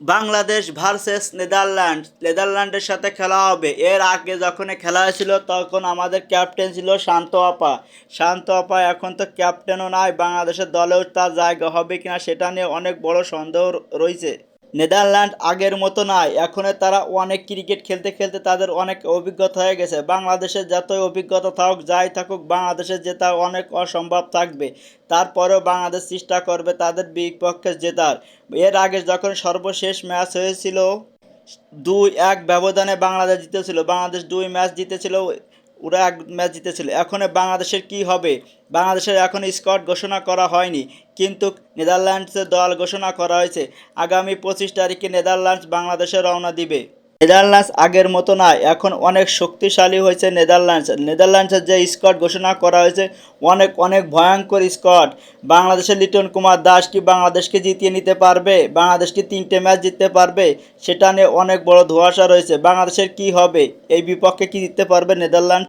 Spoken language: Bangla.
বাংলাদেশ ভার্সেস নেদারল্যান্ড, নেদারল্যান্ডের সাথে খেলা হবে। এর আগে যখন খেলা হয়েছিল, তখন আমাদের ক্যাপ্টেন ছিল শান্ত আপা। শান্ত আপা এখন তো ক্যাপ্টেনও নাই, বাংলাদেশের দলেও তার জায়গা হবে কিনা সেটা নিয়ে অনেক বড় সন্দেহ রয়েছে। নেদারল্যান্ড আগের মতো নয় এখন তারা অনেক ক্রিকেট খেলতে খেলতে তাদের অনেক অভিজ্ঞতা হয়ে গেছে। বাংলাদেশের যতই অভিজ্ঞতা থাকুক, যাই থাকুক বাংলাদেশের জেতা অনেক অসম্ভব থাকবে। তারপরেও বাংলাদেশ চেষ্টা করবে তাদের বিপক্ষে জেতার। এর আগে যখন সর্বশেষ ম্যাচ হয়েছিল, দুই এক ব্যবধানে বাংলাদেশ জিতেছিল। বাংলাদেশ দুই ম্যাচ জিতেছিল ওরা এক ম্যাচ জিতেছিল। এখন বাংলাদেশের কি হবে? বাংলাদেশের এখন স্কট ঘোষণা করা হয়নি। কিন্তু নেদারল্যান্ডসের দল ঘোষণা করা হয়েছে, আগামী পঁচিশ তারিখে নেদারল্যান্ডস বাংলাদেশে রওনা দিবে। নেদারল্যান্ডস আগের মতো না, এখন অনেক শক্তিশালী হয়েছে নেদারল্যান্ডস। নেদারল্যান্ডসের যে স্কট ঘোষণা করা হয়েছে, অনেক অনেক ভয়ঙ্কর স্কট বাংলাদেশের লিটন কুমার দাস কি বাংলাদেশকে জিতিয়ে নিতে পারবে? বাংলাদেশ কি তিনটে ম্যাচ জিততে পারবে? সেটা নিয়ে অনেক বড় ধোঁয়াশা রয়েছে। বাংলাদেশের কি হবে? এই বিপক্ষে কি জিততে পারবে নেদারল্যান্ড